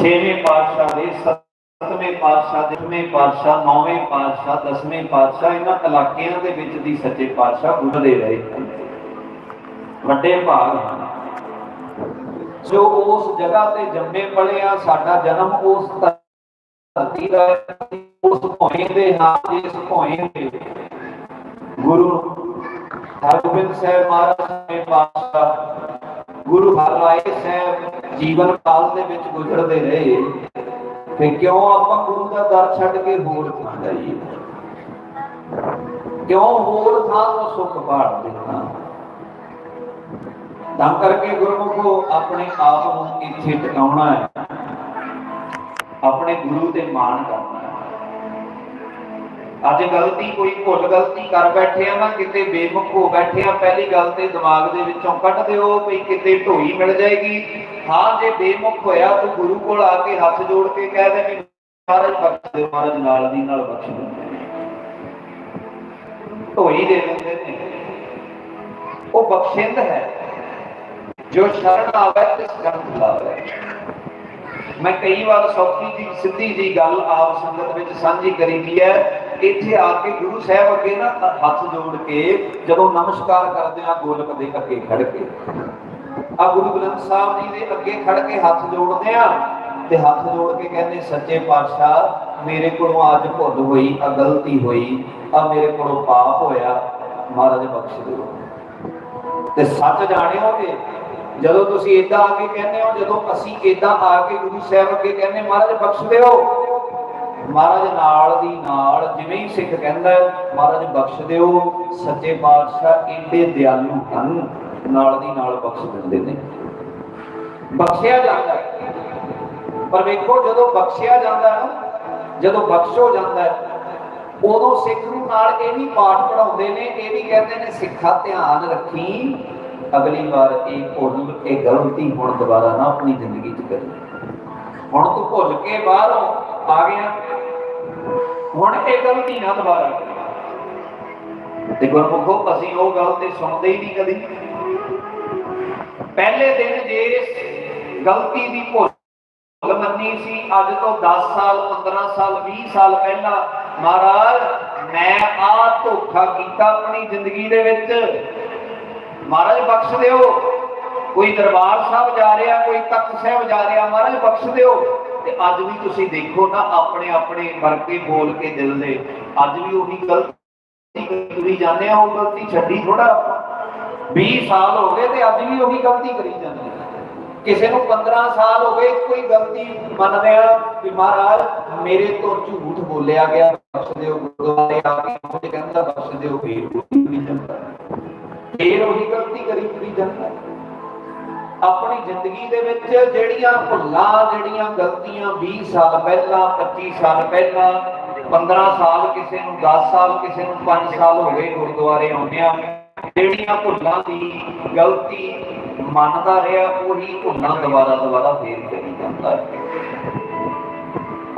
ਛੇਵੇਂ ਪਾਤਸ਼ਾਹ ਦੇ ਸੱਤਵੇਂ ਪਾਤਸ਼ਾਹ ਦੇ ਪਾਤਸ਼ਾਹ, ਨੌਵੇਂ ਪਾਤਸ਼ਾਹ, ਦਸਵੇਂ ਪਾਤਸ਼ਾਹ, ਇਹਨਾਂ ਇਲਾਕਿਆਂ ਦੇ ਵਿੱਚ ਦੀ ਸੱਚੇ ਪਾਤਸ਼ਾਹ ਗੁਜ਼ਰਦੇ ਰਹੇ। ਵੱਡੇ ਭਾਗ ਜੋ ਉਸ ਜਗ੍ਹਾ ਤੇ ਜੰਮੇ ਪਲੇ ਆ, ਸਾਡਾ ਜਨਮ ਉਸ ਧਰਤੀ ਦਾ ਉਸ ਭੋਏ ਦੇ ਨਾਲ ਜਿਸ ਭੋਏ ਦੇ। ਗੁਰੂ ਹਰਗੋਬਿੰਦ ਸਾਹਿਬ ਮਹਾਰਾਜ ਨੇ ਪਾਤਸ਼ਾਹ ਗੁਰੂ ਹਰਿਰਾਏ ਸਾਹਿਬ ਜੀਵਨ ਕਾਲ ਦੇ ਵਿੱਚ ਗੁਜ਼ਰਦੇ ਰਹੇ ਤੇ ਕਿਉਂ ਆਪਾਂ ਗੁਰੂ ਦਾ ਦਰ ਛੱਡ ਕੇ ਹੋਰ ਥਾਂ ਜਾਈਏ? ਕਿਉਂ ਹੋਰ ਥਾਂ ਤੋਂ ਸੁੱਖ ਭਾਲਦੇ ਹਾਂ ਤਾਂ ਕਰਕੇ ਗੁਰਮੁਖੋ ਆਪਣੇ ਆਪ ਨੂੰ ਇੱਥੇ ਟਿਕਾਉਣਾ ਹੈ, ਆਪਣੇ ਗੁਰੂ ਤੇ ਮਾਣ ਕਰਨਾ ਹੈ। ਅੱਜ ਗਲਤੀ ਕੋਈ ਭੁੱਲ ਗਲਤੀ ਕਰ ਬੈਠੇ ਆ ਨਾ, ਕਿਤੇ ਬੇਮੁਖ ਹੋ ਬੈਠੇ ਆ, ਪਹਿਲੀ ਗੱਲ ਤੇ ਦਿਮਾਗ ਦੇ ਵਿੱਚੋਂ ਕੱਢ ਦਿਓ ਵੀ ਕਿਤੇ ਢੋਈ ਮਿਲ ਜਾਏਗੀ। ਹਾਂ, ਜੇ ਬੇਮੁਖ ਹੋਇਆ ਤੂੰ ਗੁਰੂ ਕੋਲ ਆ ਕੇ ਹੱਥ ਜੋੜ ਕੇ ਕਹਿ ਦੇ ਵੀ ਮਹਾਰਾਜ ਬਖਸ਼ ਦਿਓ ਮਹਾਰਾਜ ਨਾਲ ਦੀ ਨਾਲ ਬਖਸ਼ ਦਿੰਦੇ ਢੋਈ ਦੇ ਦਿੰਦੇ ਨੇ। ਉਹ ਬਖਸ਼ਿੰਦ ਹੈ। ਜੋ ਸ਼ਰਨ ਆਵੇ ਤੇ ਸ਼ਰਨ ਲਾਵੇ ਮੈਂ ਕਈ ਵਾਰ ਸੌਖੀ ਜੀ, ਸਿੱਧੀ ਜੀ ਗੱਲ ਆਪ ਸੰਗਤ ਵਿੱਚ ਸਾਂਝੀ ਕਰੀ ਦੀ ਹੈ। ਇੱਥੇ ਆ ਕੇ ਗੁਰੂ ਸਾਹਿਬ ਅੱਗੇ ਨਾ ਹੱਥ ਜੋੜ ਕੇ ਜਦੋਂ ਨਮਸਕਾਰ ਕਰਦੇ ਆ, ਗੋਲਕ ਦੇ ਅੱਗੇ ਖੜ ਕੇ। ਆ ਗੁਰੂ ਗ੍ਰੰਥ ਸਾਹਿਬ ਜੀ ਦੇ ਅੱਗੇ ਖੜ ਕੇ ਹੱਥ ਜੋੜਦੇ ਆ ਤੇ ਹੱਥ ਜੋੜ ਕੇ ਕਹਿੰਦੇ, ਸੱਚੇ ਪਾਤਸ਼ਾਹ, ਮੇਰੇ ਕੋਲੋਂ ਅੱਜ ਭੁੱਲ ਹੋਈ, ਆ ਗਲਤੀ ਹੋਈ, ਆ ਮੇਰੇ ਕੋਲੋਂ ਪਾਪ ਹੋਇਆ, ਮਹਾਰਾਜ ਬਖਸ਼ ਦਿਓ। ਤੇ ਸੱਚ ਜਾਣਿਓਗੇ, ਜਦੋਂ ਤੁਸੀਂ ਇਦਾਂ ਆ ਕੇ ਕਹਿੰਦੇ ਹੋ, ਜਦੋਂ ਅਸੀਂ ਇਦਾਂ ਆ ਕੇ ਗੁਰੂ ਸਾਹਿਬ ਅੱਗੇ ਕਹਿੰਦੇ, ਮਹਾਰਾਜ ਬਖਸ਼ ਦਿਓ। ਮਹਾਰਾਜ ਨਾਲ ਦੀ ਨਾਲ ਜਿਵੇਂ ਹੀ ਸਿੱਖ ਕਹਿੰਦਾ ਮਹਾਰਾਜ ਬਖਸ਼ ਦਿਓ, ਸੱਚੇ ਪਾਤਸ਼ਾਹ ਇੰਦੇ ਦਿਆਲੂ ਹਨ, ਨਾਲ ਦੀ ਨਾਲ ਬਖਸ਼ ਦਿੰਦੇ ਨੇ। ਬਖਸ਼ਿਆ ਜਾਂਦਾ ਪਰ ਵੇਖੋ, ਜਦੋਂ ਬਖਸ਼ਿਆ ਜਾਂਦਾ ਨਾ, ਜਦੋਂ ਬਖਸ਼ ਜਾਂਦਾ ਉਦੋਂ ਸਿੱਖ ਨੂੰ ਨਾਲ ਇਹ ਵੀ ਪਾਠ ਪੜਾਉਂਦੇ ਨੇ, ਇਹ ਵੀ ਕਹਿੰਦੇ ਨੇ, ਸਿੱਖਾ ਧਿਆਨ ਰੱਖੀ, ਅਗਲੀ ਵਾਰ ਇਹ ਭੁੱਲ ਇਹ ਗਲਤੀ ਹੁਣ ਦੁਬਾਰਾ ਨਾ ਆਪਣੀ ਜ਼ਿੰਦਗੀ 'ਚ ਕਰੀ। ਹੁਣ ਤੂੰ ਭੁੱਲ ਕੇ ਬਾਹਰੋਂ ਆ ਗਿਆ ਹੁਣ ਇਹ ਗਲਤੀ ਨਾ ਦੁਬਾਰਾ ਤੇ ਗੁਰਮੁਖੋ, ਅਸੀਂ ਉਹ ਗੱਲ ਤੇ ਸੁਣਦੇ ਹੀ ਨਹੀਂ ਕਦੀ। ਪਹਿਲੇ ਦਿਨ ਜੇ ਗਲਤੀ ਦੀ ਭੁੱਲ ਮੰਨੀ ਸੀ, ਅੱਜ ਤੋਂ 10 ਸਾਲ 15 ਸਾਲ 20 ਸਾਲ ਪਹਿਲਾਂ, ਮਹਾਰਾਜ, ਮੈਂ ਆ ਧੋਖਾ ਕੀਤਾ ਆਪਣੀ ਜ਼ਿੰਦਗੀ ਦੇ ਵਿੱਚ। ਮਹਾਰਾਜ, ਬਖਸ਼ ਦਿਓ। ਕੋਈ ਦਰਬਾਰ ਸਾਹਿਬ ਜਾ ਰਿਹਾ, ਕੋਈ ਤਖਤ ਸਾਹਿਬ ਜਾ ਰਿਹਾ, ਮਹਾਰਾਜ ਬਖਸ਼ ਦਿਓ। ਤੇ ਅੱਜ ਵੀ ਤੁਸੀਂ ਦੇਖੋ ਨਾ, ਆਪਣੇ ਆਪਣੇ ਵਰਕੇ ਬੋਲ ਕੇ ਦਿਲ ਦੇ। ਅੱਜ ਵੀ ਉਹੀ ਗਲਤੀ ਕਰੀ ਜਾਂਦੇ ਆ, ਉਹ ਗਲਤੀ ਛੱਡੀ ਥੋੜਾ 20 ਸਾਲ ਹੋ ਗਏ ਤੇ ਅੱਜ ਵੀ ਉਹੀ ਗਲਤੀ ਕਰੀ ਜਾਂਦੇ ਆ। ਕਿਸੇ ਨੂੰ 15 ਸਾਲ ਹੋ ਗਏ, ਕੋਈ ਗਲਤੀ ਮੰਨਦੇ ਆ ਕਿ ਮਹਾਰਾਜ, ਮੇਰੇ ਤੋਂ ਝੂਠ ਬੋਲਿਆ ਗਿਆ, ਬਖਸ਼ ਦਿਓ, ਗੁਰਦੁਆਰੇ ਆ ਕੇ ਉਹ ਕਹਿੰਦਾ ਬਖਸ਼ ਦਿਓ, ਫੇਰ ਉਹੀ ਫੇਰ ਉਹੀ ਗਲਤੀ ਕਰੀ ਕਰੀ ਜਾਂਦਾ। ਆਪਣੀ ਜ਼ਿੰਦਗੀ ਦੇ ਵਿੱਚ ਜਿਹੜੀਆਂ ਭੁੱਲਾਂ, ਜਿਹੜੀਆਂ ਗਲਤੀਆਂ 20 ਸਾਲ ਪਹਿਲਾਂ 25 ਸਾਲ ਪਹਿਲਾਂ 15 ਸਾਲ ਕਿਸੇ ਨੂੰ 10 ਸਾਲ ਕਿਸੇ ਨੂੰ 5 ਸਾਲ ਹੋ ਗਏ ਗੁਰਦੁਆਰੇ ਆਉਂਦਿਆਂ, ਜਿਹੜੀਆਂ ਭੁੱਲਾਂ ਦੀ ਗਲਤੀ ਮੰਨਦਾ ਰਿਹਾ, ਉਹੀ ਭੁੱਲਾਂ ਦੁਬਾਰਾ ਦੁਬਾਰਾ ਫੇਰ ਕਰੀ ਜਾਂਦਾ ਹੈ।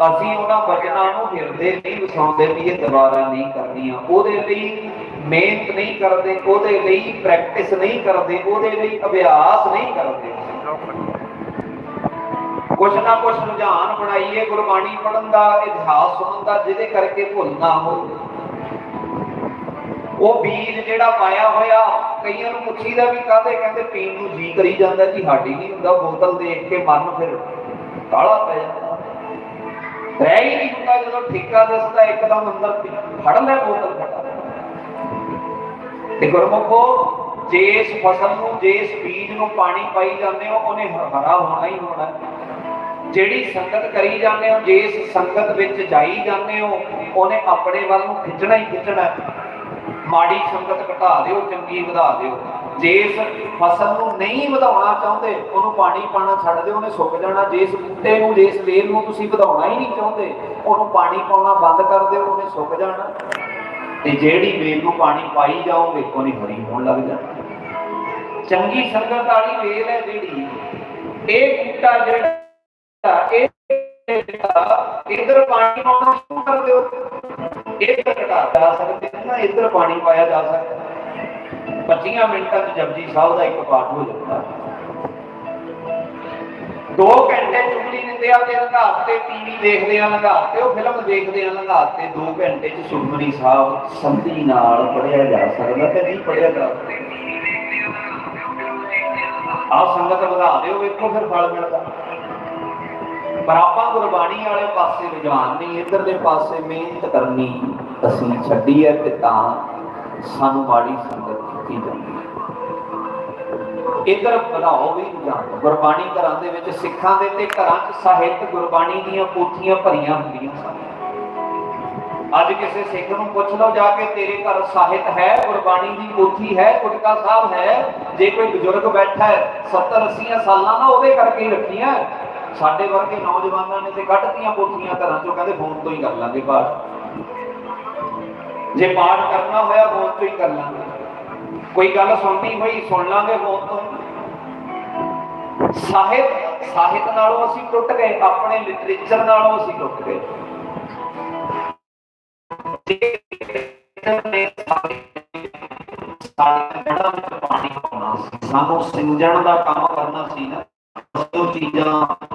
ਅਸੀਂ ਉਹਨਾਂ ਬਚਨਾਂ ਨੂੰ ਹਿਰਦੇ ਨਹੀਂ ਵਸਾਉਂਦੇ ਵੀ ਇਹ ਦੁਬਾਰਾ ਨਹੀਂ ਕਰਨੀਆਂ। ਉਹਦੇ ਲਈ ਮਿਹਨਤ ਨਹੀਂ ਕਰਦੇ, ਉਹਦੇ ਲਈ ਪ੍ਰੈਕਟਿਸ ਨਹੀਂ ਕਰਦੇ, ਉਹਦੇ ਲਈ ਅਭਿਆਸ ਨਹੀਂ ਕਰਦੇ। ਕੁਛ ਨਾ ਕੁਛ ਰੁਝਾਨ ਬਣਾਈਏ, ਗੁਰਬਾਣੀ ਪੜਨ ਦਾ, ਇਤਿਹਾਸ ਸੁਣਨ ਦਾ, ਜਿਹਦੇ ਕਰਕੇ ਭੁੱਲ ਨਾ ਹੋਵੇ। ਉਹ ਬੀਜ ਜਿਹੜਾ ਪਾਇਆ ਹੋਇਆ, ਕਈਆਂ ਨੂੰ ਪੁੱਛੀਦਾ ਵੀ ਕਾਹਦੇ, ਕਹਿੰਦੇ ਪੀਣ ਨੂੰ ਜੀ ਕਰੀ ਜਾਂਦਾ ਜੀ, ਸਾਡੀ ਨਹੀਂ ਹੁੰਦਾ, ਬੋਤਲ ਦੇਖ ਕੇ ਮਨ ਫਿਰ ਕਾਲਾ ਪੈ ਜਾਂਦਾ। ਰਹਿ ਹੀ ਨਹੀਂ ਹੁੰਦਾ ਜਦੋਂ ਠੇਕਾ ਦਿਸਦਾ, ਇੱਕਦਮ ਅੰਦਰ ਫੜ ਲੈ ਬੋਤਲ ਫਟਾ। ਤੇ ਗੁਰਮੁਖੋ, ਜੇ ਇਸ ਫਸਲ ਨੂੰ, ਜੇ ਇਸ ਬੀਜ ਨੂੰ ਪਾਣੀ ਪਾਈ ਜਾਂਦੇ ਹੋ, ਉਹਨੇ ਹਰਾ ਹੋਣਾ ਹੀ ਹੋਣਾ। ਜਿਹੜੀ ਸੰਗਤ ਕਰੀ ਜਾਂਦੇ ਹੋ, ਜੇ ਇਸ ਸੰਗਤ ਵਿੱਚ ਜਾਈ ਜਾਂਦੇ ਹੋ, ਉਹਨੇ ਆਪਣੇ ਵੱਲ ਨੂੰ ਖਿੱਚਣਾ ਹੀ ਖਿੱਚਣਾ। ਮਾੜੀ ਸੰਗਤ ਘਟਾ ਦਿਓ, ਚੰਗੀ ਵਧਾ ਦਿਓ। ਜੇ ਇਸ ਫਸਲ ਨੂੰ ਨਹੀਂ ਵਧਾਉਣਾ ਚਾਹੁੰਦੇ, ਉਹਨੂੰ ਪਾਣੀ ਪਾਣਾ ਛੱਡ ਦਿਓ, ਉਹਨੇ ਸੁੱਕ ਜਾਣਾ। ਜੇ ਇਸ ਬੂਟੇ ਨੂੰ, ਜੇ ਇਸ ਵੇਲ ਨੂੰ ਤੁਸੀਂ ਵਧਾਉਣਾ ਹੀ ਨਹੀਂ ਚਾਹੁੰਦੇ, ਉਹਨੂੰ ਪਾਣੀ ਪਾਉਣਾ ਬੰਦ ਕਰ ਦਿਓ, ਉਹਨੇ ਸੁੱਕ ਜਾਣਾ। ਤੇ ਜਿਹੜੀ ਵੇਲ ਨੂੰ ਪਾਣੀ ਪਾਈ ਜਾਓਗੇ ਉਹਨੇ ਹਰੀ ਹੋਣ ਲੱਗ ਜਾਣਾ ਚੰਗੀ ਸੰਗਤ ਵਾਲੀ ਵੇਲ ਹੈ ਜਿਹੜੀ। ਇਹ ਬੂਟਾ ਜਿਹੜਾ, ਇਹ ਇਧਰ ਪਾਣੀ ਪਾਉਣਾ ਸ਼ੁਰੂ ਕਰ ਦਿਓ। ਇੱਧਰ ਘਟਾ ਜਾ ਸਕਦੇ ਨਾ ਇੱਧਰ ਪਾਣੀ ਪਾਇਆ ਜਾ ਸਕਦਾ। 25 ਮਿੰਟਾਂ ਚ ਜਪਜੀ ਸਾਹਿਬ ਦਾ ਇੱਕ ਪਾਠ ਹੋ ਜਾਂਦਾ। 2 ਘੰਟੇ ਚੁਗਲੀ ਨਿੰਦਿਆ ਦੇ ਲੰਘਾਤ ਤੇ ਟੀਵੀ ਦੇਖਦੇ ਆ ਲੰਘਾਤ ਤੇ ਉਹ ਫਿਲਮ ਦੇਖਦੇ ਆ ਲੰਘਾਤ ਤੇ 2 ਘੰਟੇ ਚ ਸੁਖਮਨੀ ਸਾਹਿਬ ਸੰਧੀ ਨਾਲ ਪੜਿਆ ਜਾ ਸਕਦਾ ਤੇ ਨਹੀਂ ਪੜਿਆ ਜਾ ਸਕਦਾ। ਆਹ ਸੰਗਤ ਵਧਾ ਦਿਓ, ਵੇਖੋ ਫਿਰ ਫਲ ਮਿਲਦਾ। ਪਰ ਆਪਾਂ ਗੁਰਬਾਣੀ ਵਾਲੇ ਪਾਸੇ ਰੁਝਾਨ ਨਹੀਂ ਦੇ ਪਾਸੇ ਮਿਹਨਤ ਕਰਨੀ ਅਸੀਂ ਛੱਡੀ ਹੈ ਤੇ ਤਾਂ ਸਾਨੂੰ ਮਾੜੀ ਸੰਗਤ ਕੀਤੀ ਜਾਂਦੀ ਇਧਰ ਵਧਾਓ ਵੀ ਰੁਝਾਨ ਗੁਰਬਾਣੀ ਘਰਾਂ ਦੇ ਵਿੱਚ ਸਿੱਖਾਂ ਦੇ ਤੇ ਘਰਾਂ 'ਚ ਸਾਹਿਤ ਗੁਰਬਾਣੀ ਦੀਆਂ ਪੋਥੀਆਂ ਭਰੀਆਂ ਹੁੰਦੀਆਂ ਸਨ। ਅੱਜ ਕਿਸੇ ਸਿੱਖ ਨੂੰ ਪੁੱਛ ਲਓ ਜਾ ਕੇ ਤੇਰੇ ਘਰ ਸਾਹਿਤ ਹੈ, ਗੁਰਬਾਣੀ ਦੀ ਪੋਥੀ ਹੈ, ਗੁਟਕਾ ਸਾਹਿਬ ਹੈ? ਜੇ ਕੋਈ ਬਜ਼ੁਰਗ ਬੈਠਾ ਹੈ 70 80 ਸਾਲਾਂ ਦਾ ਉਹਦੇ ਕਰਕੇ ਹੀ ਰੱਖੀਆਂ ਸਾਡੇ ਵਰਗੇ ਨੌਜਵਾਨਾਂ ਨੇ ਤੇ ਕੱਢਤੀਆਂ ਪੋਥੀਆਂ ਘਰਾਂ ਚੋਂ, ਕਹਿੰਦੇ ਫੋਨ ਤੋਂ ਹੀ ਕਰ ਲਾਂਗੇ ਪਾਠ। ਜੇ ਪਾਠ ਕਰਨਾ ਹੋਇਆ ਫੋਨ ਤੋਂ ਹੀ ਕਰ ਲਾਂਗੇ। ਕੋਈ ਗੱਲ ਸੁਣਨੀ ਹੋਈ ਸੁਣ ਲਾਂਗੇ ਫੋਨ ਤੋਂ। ਸਾਹਿਤ ਸਾਹਿਤ ਨਾਲੋਂ ਅਸੀਂ ਟੁੱਟ ਗਏ, ਆਪਣੇ ਲਿਟਰੇਚਰ ਨਾਲੋਂ ਅਸੀਂ ਟੁੱਟ ਗਏ। ਪਾਣੀ ਪਾਉਣਾ ਸਾਨੂੰ ਸਿੰਜਣ ਦਾ ਕੰਮ ਕਰਨਾ ਸੀ ਨਾ, ਉਹ ਚੀਜ਼ਾਂ